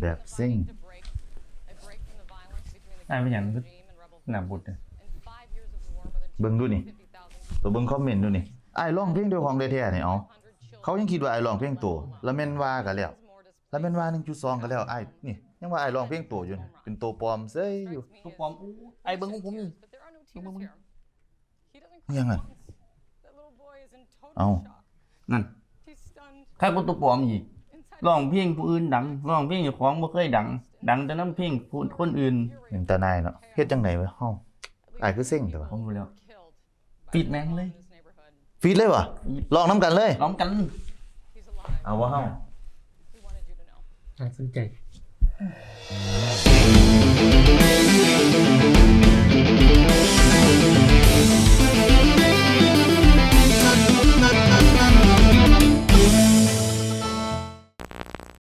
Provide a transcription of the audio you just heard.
แบบซิ่งไอ้เป็นอย่างหนาบุตรเนี่ยเบิ่งดูนี่ ตัวเบิ่งคอมเมนต์ดูนี่ไอ้ายร้องเพลงด้วยของแท้ๆนี่เอาเขายังคิดว่าไอ้ายร้องเพลงตัวแล้วแม่นว่ากันแล้วแล้วแม่นว่า1.2กันแล้วไอ้ายนี่ยังว่าไอ้ายร้องเพลงตัวอยู่นี่เป็นตัวปลอมเซ้ยอยู่ตัวปลอมอู้ไอ้เบิ้งของผมนี่ยังอะเอา นั่นใครเป็นตัวปลอมอีกร้องเพลงผู้อื่นดังร้องเพลงเจ้าของบ่เคยดัง ดังแต่น้ำเพลงผู้คนอื่นเป็นตาหนายเนาะเฮ็ดจังไดวะเฮาอ้ายคือเซ็งแต่ว่าผมรู้แล้วปิดแม่งเลยฟีดเลยวะลองน้ำกันเลยร้องกันเอาว่าเฮาน่าสนใจ